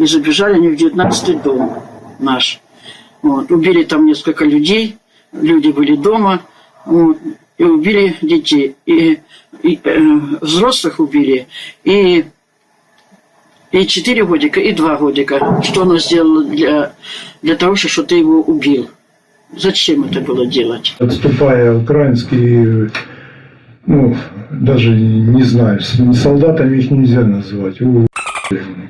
И забежали они в 19 дом наш. Вот. Убили там несколько людей, люди были дома, вот. и убили детей. И, и, э, взрослых убили, и, и 4 годика, и 2 годика. Что она сделала для, для того, что ты его убил? Зачем это было делать? Отступая украинские, ну, даже не знаю, солдатами их нельзя называть.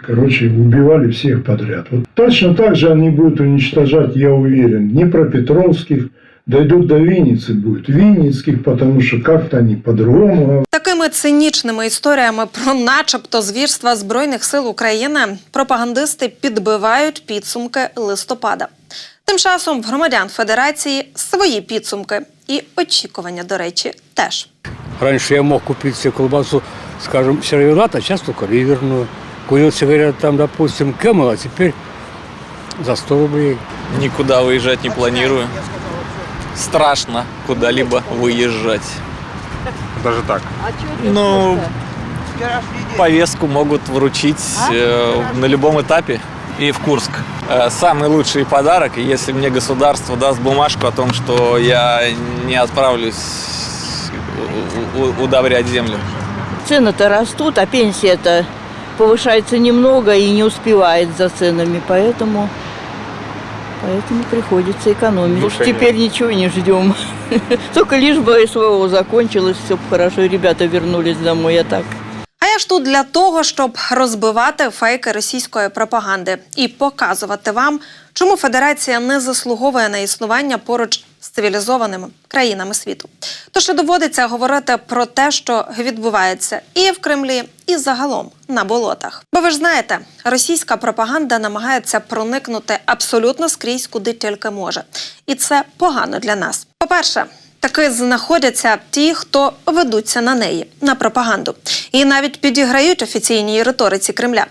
Короче, убивали всех подряд. Вот точно так же они будут уничтожать, я уверен, Днепропетровских, дойдут до Винницы будет. Винницких, потому что как-то они по-другому Такими цинічними історіями про начебто звірства збройних сил України пропагандисти підбивають підсумки листопада. Тим часом в громадян Федерації свої підсумки і очікування, до речі, теж. Раньше я мог купить себе колбасу, скажем, сервелат, а сейчас только Курил сигарет там, допустим, Кэмел, а теперь за 100 рублей. Никуда выезжать не планирую. Страшно куда-либо выезжать. Даже так. Ну, повестку могут вручить э, на любом этапе. И в Курск. Э, самый лучший подарок, если мне государство даст бумажку о том, что я не отправлюсь удобрять землю. Цены-то растут, а пенсия-то повышается немного и не успевает за ценами, поэтому, поэтому приходится экономить. Уж Внушение. теперь ничего не ждем. Только лишь бы СВО закончилось, все хорошо, и ребята вернулись домой, а так. Ж тут для того, щоб розбивати фейки російської пропаганди і показувати вам, чому Федерація не заслуговує на існування поруч з цивілізованими країнами світу. Тож і доводиться говорити про те, що відбувається і в Кремлі, і загалом на болотах. Бо ви ж знаєте, російська пропаганда намагається проникнути абсолютно скрізь, куди тільки може, і це погано для нас. По-перше, Таки знаходяться ті, хто ведуться на неї, на пропаганду, і навіть підіграють офіційній риториці Кремля.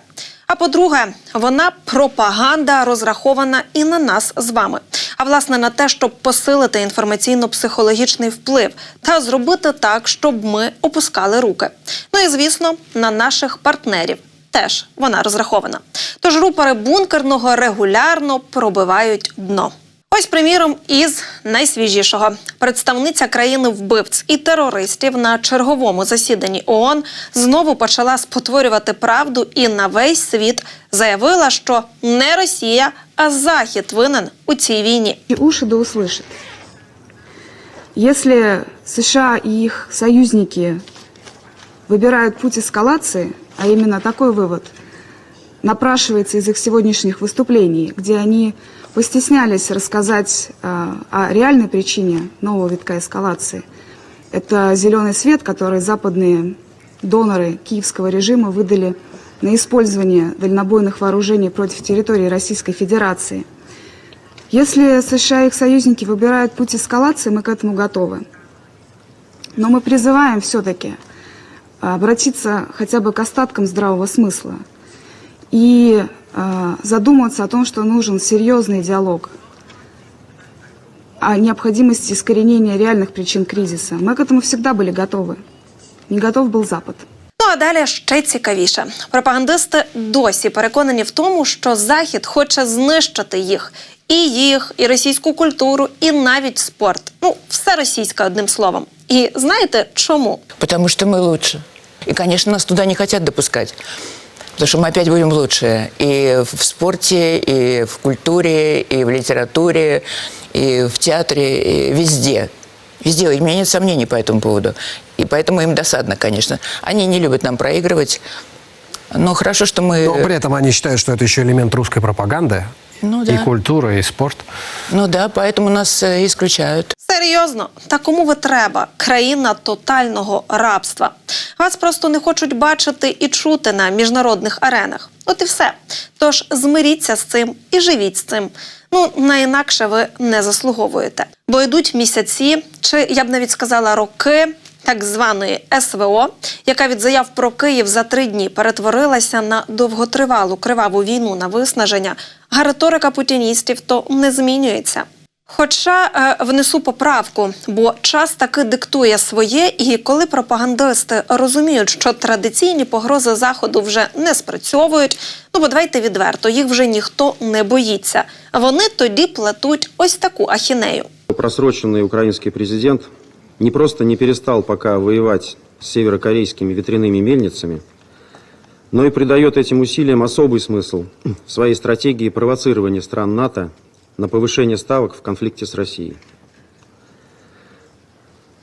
А по-друге, вона пропаганда розрахована і на нас з вами, а власне на те, щоб посилити інформаційно-психологічний вплив та зробити так, щоб ми опускали руки. Ну і звісно, на наших партнерів. Теж вона розрахована. Тож рупори бункерного регулярно пробивають дно. Ось, приміром, із найсвіжішого представниця країни вбивць і терористів на черговому засіданні ООН знову почала спотворювати правду і на весь світ заявила, що не Росія, а Захід винен у цій війні. И уши да услышат. Если США и их союзники выбирают путь эскалации, а именно такой вывод напрашивается из их сегодняшних выступлений, где они постеснялись рассказать э, о реальной причине нового витка эскалации. Это зеленый свет, который западные доноры киевского режима выдали на использование дальнобойных вооружений против территории Российской Федерации – если США и их союзники выбирают путь эскалации, мы к этому готовы. Но мы призываем все-таки обратиться хотя бы к остаткам здравого смысла и э, задуматься о том, что нужен серьезный диалог о необходимости искоренения реальных причин кризиса. Мы к этому всегда были готовы. Не готов был Запад. Ну а далі ще цікавіше. Пропагандисти досі переконані в тому, що Захід хоче знищити їх. І їх, і російську культуру, і навіть спорт. Ну, все російське одним словом. І знаєте чому? Потому что мы лучше. И, конечно, нас туда не хотят допускать. Потому что мы опять будем лучше. И в спорте, и в культуре, и в литературе, и в театре, и везде. Везде. У меня нет сомнений по этому поводу. И поэтому им досадно, конечно. Они не любят нам проигрывать. Но хорошо, что мы... Но при этом они считают, что это еще элемент русской пропаганды. Ну И да. культура, и спорт. Ну да, поэтому нас э, исключают. Серйозно, та кому ви треба? Країна тотального рабства. Вас просто не хочуть бачити і чути на міжнародних аренах. От і все. Тож змиріться з цим і живіть з цим. Ну, на інакше ви не заслуговуєте. Бо йдуть місяці, чи я б навіть сказала роки так званої СВО, яка від заяв про Київ за три дні перетворилася на довготривалу криваву війну на виснаження. А риторика путіністів то не змінюється. Хоча е, внесу поправку, бо час таки диктує своє, і коли пропагандисти розуміють, що традиційні погрози заходу вже не спрацьовують, ну бо давайте відверто, їх вже ніхто не боїться. Вони тоді платуть ось таку ахінею. Просроченный украинский президент не просто не перестал пока воевать с северокорейскими ветряными мельницами, но и придает этим усилиям особый смысл в своей стратегии провоцирования стран НАТО на повышение ставок в конфликте с Россией.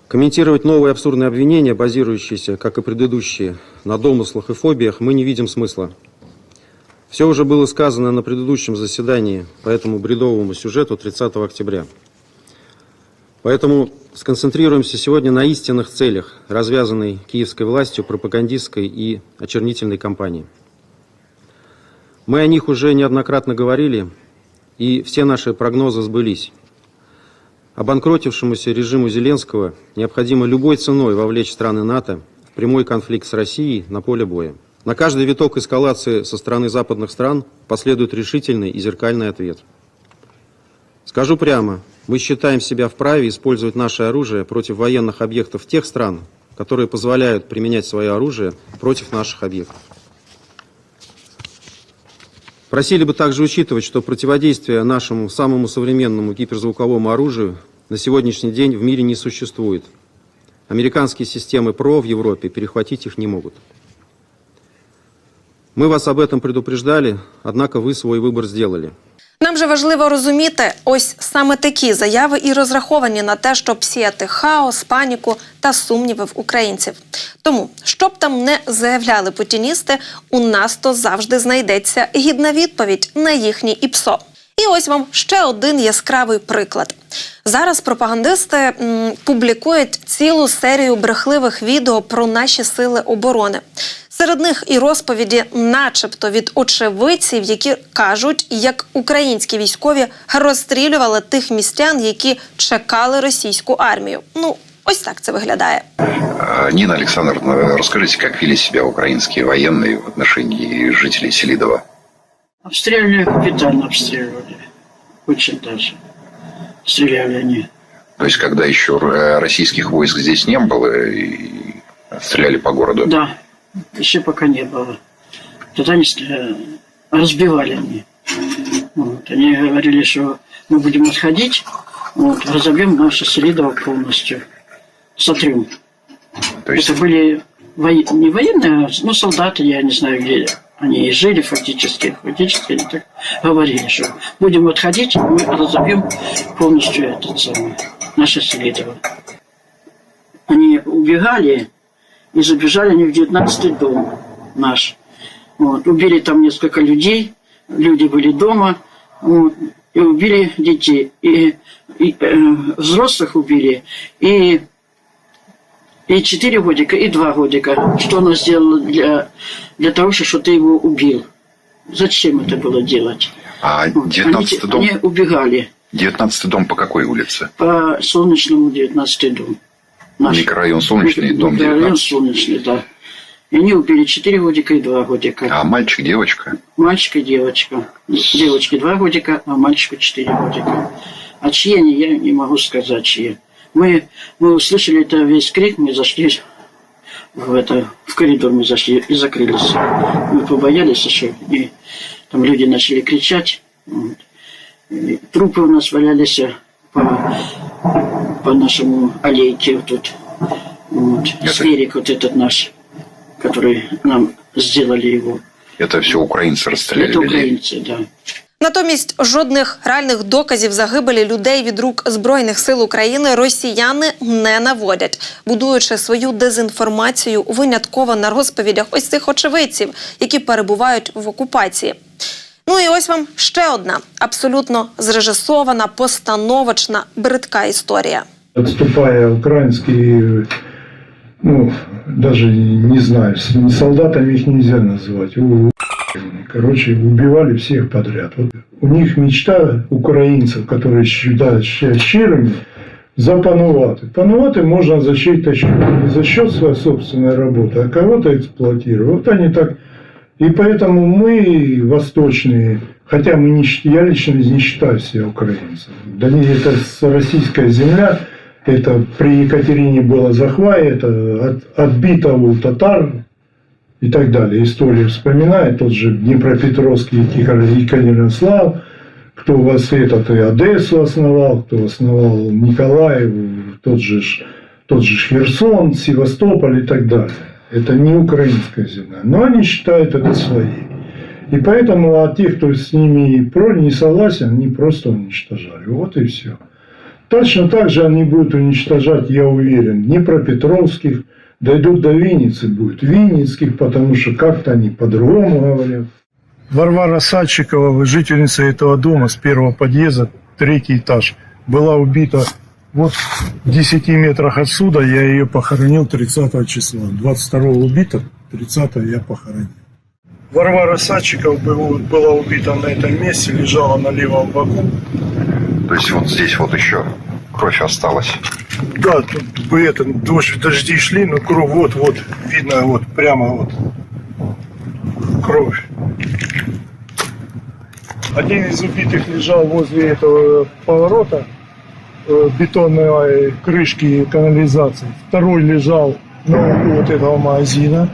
Комментировать новые абсурдные обвинения, базирующиеся, как и предыдущие, на домыслах и фобиях, мы не видим смысла. Все уже было сказано на предыдущем заседании по этому бредовому сюжету 30 октября. Поэтому сконцентрируемся сегодня на истинных целях, развязанной киевской властью пропагандистской и очернительной кампании. Мы о них уже неоднократно говорили, и все наши прогнозы сбылись. Обанкротившемуся режиму Зеленского необходимо любой ценой вовлечь страны НАТО в прямой конфликт с Россией на поле боя. На каждый виток эскалации со стороны западных стран последует решительный и зеркальный ответ. Скажу прямо, мы считаем себя вправе использовать наше оружие против военных объектов тех стран, которые позволяют применять свое оружие против наших объектов. Просили бы также учитывать, что противодействия нашему самому современному гиперзвуковому оружию на сегодняшний день в мире не существует. Американские системы ПРО в Европе перехватить их не могут. Мы вас об этом предупреждали, однако вы свой выбор сделали. Нам же важливо розуміти, ось саме такі заяви і розраховані на те, щоб сіяти хаос, паніку та сумніви в українців. Тому, щоб там не заявляли путіністи, у нас то завжди знайдеться гідна відповідь на їхній ІПСО. І ось вам ще один яскравий приклад. Зараз пропагандисти м, публікують цілу серію брехливих відео про наші сили оборони. Серед них і розповіді, начебто від очевидців, які кажуть, як українські військові розстрілювали тих містян, які чекали російську армію. Ну, ось так це виглядає. А, Нина Александровна, расскажите, как вели себя украинские военные в отношении жителей Селидова? Обстреливали, капитально обстреливали. Очень даже. Стреляли они. То есть, когда еще э, российских войск здесь не было, и стреляли по городу? Да, Еще пока не было. Тогда они разбивали они. Вот. Они говорили, что мы будем отходить, вот, разобьем наше Селидово полностью. Сотрем. То есть, Это были вои- не военные, но солдаты, я не знаю, где они и жили фактически. Фактически они так говорили, что будем отходить, мы разобьем полностью этот самый, наше Селидово. Они убегали, и забежали они в 19 дом наш. Вот. Убили там несколько людей, люди были дома, вот, и убили детей. И, и, э, взрослых убили, и и 4 годика, и 2 годика. Что она сделала для, для того, что ты его убил? Зачем это было делать? а Вот. 19 они, дом, они убегали 19 дом по какой улице? по Солнечному 19 дом. Наш. Микрорайон Солнечный, дом Микрорайон 19. Солнечный, да. И они убили 4 годика и 2 годика. А мальчик, девочка? Мальчик и девочка. Девочке 2 годика, а мальчику 4 годика. А чьи они, я не могу сказать, чьи. Мы, мы услышали это весь крик, мы зашли в, это, в коридор, мы зашли и закрылись. Мы побоялись еще, и там люди начали кричать. Вот. И трупы у нас валялись по, по нашему аллейке вот тут. Вот. Это- Скверик вот этот наш, который нам сделали его. Это все украинцы расстреляли Это людей. украинцы, да. Натомість жодних реальних доказів загибелі людей від рук збройних сил України росіяни не наводять, будуючи свою дезінформацію винятково на розповідях ось цих очевидців, які перебувають в окупації. Ну і ось вам ще одна абсолютно зрежисована, постановочна, бридка історія. Отступая украинские, ну, даже не знаю, с- солдатами их нельзя назвать. У- Короче, убивали всех подряд. Вот у них мечта украинцев, которые считают себя щирыми, за Пануваты. Пануваты можно за чей-то счет, не за счет своей собственной работы, а кого-то эксплуатировать. Вот они так. И поэтому мы, восточные, Хотя мы не, я лично не считаю себя украинцем. Да не, это российская земля, это при Екатерине было захват, это от, отбито у татар и так далее. Историю вспоминает тот же Днепропетровский Екатерин- Екатеринослав, кто у вас этот и Одессу основал, кто основал Николаев, тот же, тот же Херсон, Севастополь и так далее. Это не украинская земля. Но они считают это своей. И поэтому а тех, кто с ними про не согласен, они просто уничтожали. Вот и все. Точно так же они будут уничтожать, я уверен, Днепропетровских, дойдут до Винницы будет, Винницких, потому что как-то они по-другому говорят. Варвара Садчикова, жительница этого дома с первого подъезда, третий этаж, была убита вот в 10 метрах отсюда. Я ее похоронил 30 числа. 22 убита, 30 я похоронил. Варвара Садчикова был- была убита на этом месте, лежала на левом боку. То есть вот здесь вот еще кровь осталась. Да, тут бы это, дождь, дожди шли, но кровь вот, вот, видно, вот, прямо вот, кровь. Один из убитых лежал возле этого поворота бетонной крышки канализации. Второй лежал на углу вот этого магазина.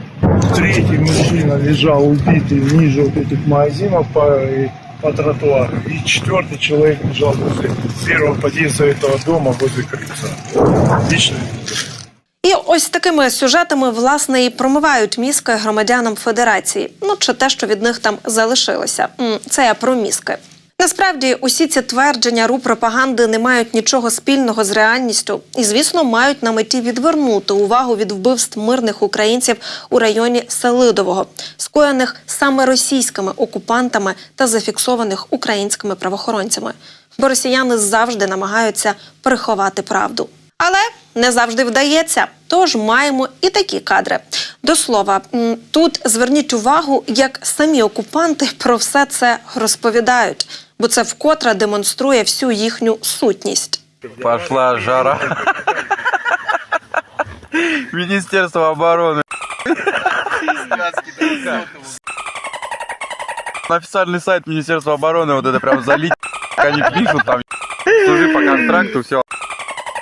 Третий мужчина лежал убитый ниже вот этих магазинов по, и по тротуару. И четвертый человек лежал возле первого подъезда этого дома возле крыльца. Лично І ось такими сюжетами власне і промивають мізки громадянам Федерації. Ну чи те, що від них там залишилося. М, Це я про мізки. Насправді, усі ці твердження ру пропаганди не мають нічого спільного з реальністю і, звісно, мають на меті відвернути увагу від вбивств мирних українців у районі Селидового, скоєних саме російськими окупантами та зафіксованих українськими правоохоронцями. Бо росіяни завжди намагаються приховати правду. Але не завжди вдається. Тож маємо і такі кадри. До слова, тут зверніть увагу, як самі окупанти про все це розповідають, бо це вкотре демонструє всю їхню сутність. Пошла жара. Министерство обороны. На официальный сайт Министерства обороны вот это прям залить. Они пишут там. Служи по контракту, все.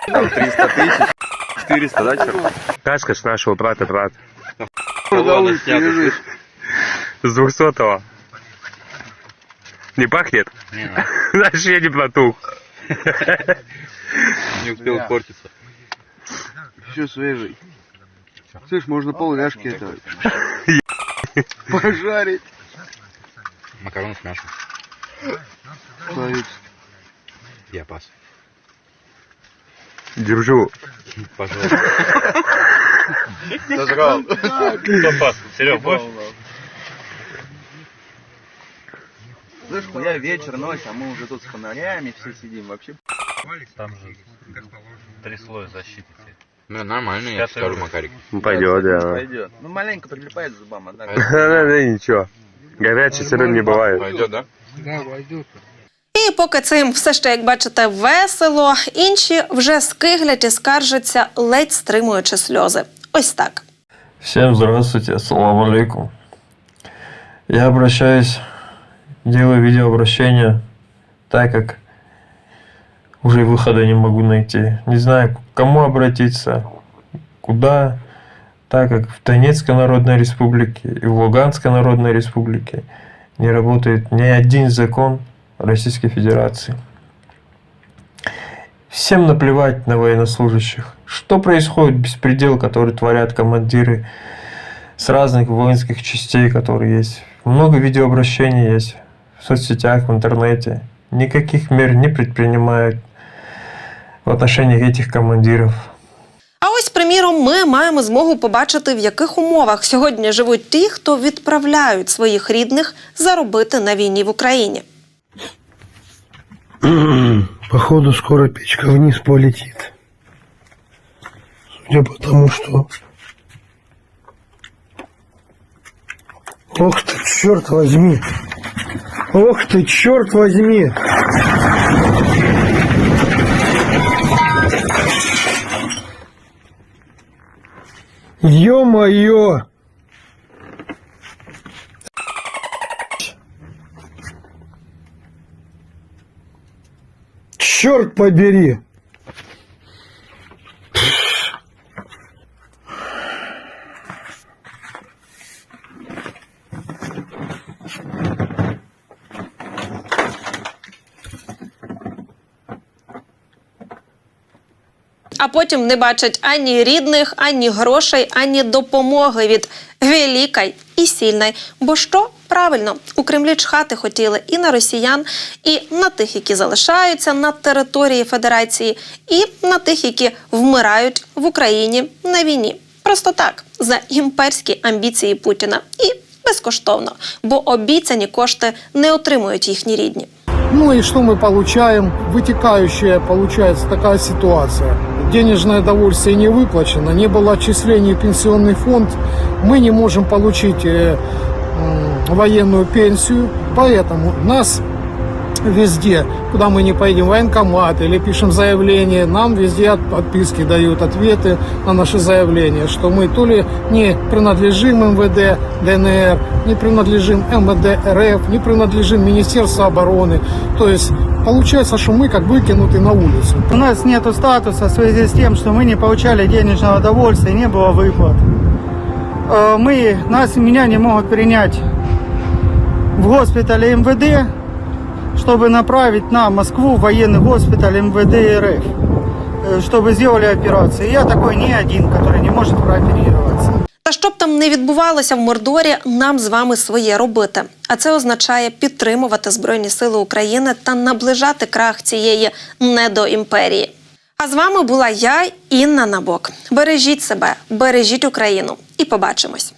Там 300 тысяч. 400, да, черт? Каска с нашего брата брат. Ладно, снято, С двухсотого. Не пахнет? Значит, я не плату. Не успел испортиться. Еще свежий. Слышь, можно полляшки это пожарить. Макароны с мясом. Я пас. Держу. Пожалуйста. Сожрал. Кто пас? Серег, Слышь, я вечер, ночь, а мы уже тут с фонарями все сидим. Вообще Там же три слоя защиты. Ну, нормально, я скажу, Макарик. Пойдет, да. пойдет. Ну, маленько прилипает к зубам, а так. Да ничего. Горячий все равно не бывает. Пойдет, да? Да, пойдет. І поки цим все ще, як бачите, весело, інші вже скиглять і скаржаться, ледь стримуючи сльози. Ось так. Всем здравствуйте, ассаламу алейкум. Я обращаюсь, делаю видеообращение, так как уже выхода не могу найти. Не знаю, к кому обратиться, куда, так как в Донецкой Народной Республике и в Луганской Народной Республике не работает ни один закон Российской Федерации. Всем наплевать на военнослужащих. Что происходит беспредел, который творят командиры с разных воинских частей, которые есть. Много видеообращений есть в соцсетях, в интернете. Никаких мер не предпринимают в отношении этих командиров. А ось, приміром, ми маємо змогу побачити, в яких умовах сьогодні живуть ті, хто відправляють своїх рідних заробити на війні в Україні. Походу скоро печка вниз полетит. Судя по тому, что... Ох ты, черт возьми! Ох ты, черт возьми! Ё-моё! Черт побери! А потім не бачать ані рідних, ані грошей, ані допомоги від великої і сильної. Бо що правильно у Кремлі чхати хотіли і на росіян, і на тих, які залишаються на території Федерації, і на тих, які вмирають в Україні на війні. Просто так за імперські амбіції Путіна і безкоштовно, бо обіцяні кошти не отримують їхні рідні. Ну и что мы получаем? Вытекающая получается такая ситуация Денежное довольствие не выплачено, не было отчислений в пенсионный фонд. Мы не можем получить э, м, военную пенсию, поэтому нас везде, куда мы не поедем, военкомат или пишем заявление, нам везде от- отписки дают, ответы на наши заявления, что мы то ли не принадлежим МВД, ДНР, не принадлежим МВД РФ, не принадлежим Министерству обороны. То есть получается, что мы как выкинуты на улицу. У нас нет статуса в связи с тем, что мы не получали денежного удовольствия, не было выплат. Э, Мы, нас, меня не могут принять в госпитале МВД, чтобы направить на Москву в военный госпиталь МВД РФ, э, чтобы сделали операцию. Я такой не один, который не может прооперироваться. Та що б там не відбувалося в Мордорі, нам з вами своє робити. А це означає підтримувати Збройні Сили України та наближати крах цієї недоімперії. А з вами була я, Інна Набок. Бережіть себе, бережіть Україну і побачимось.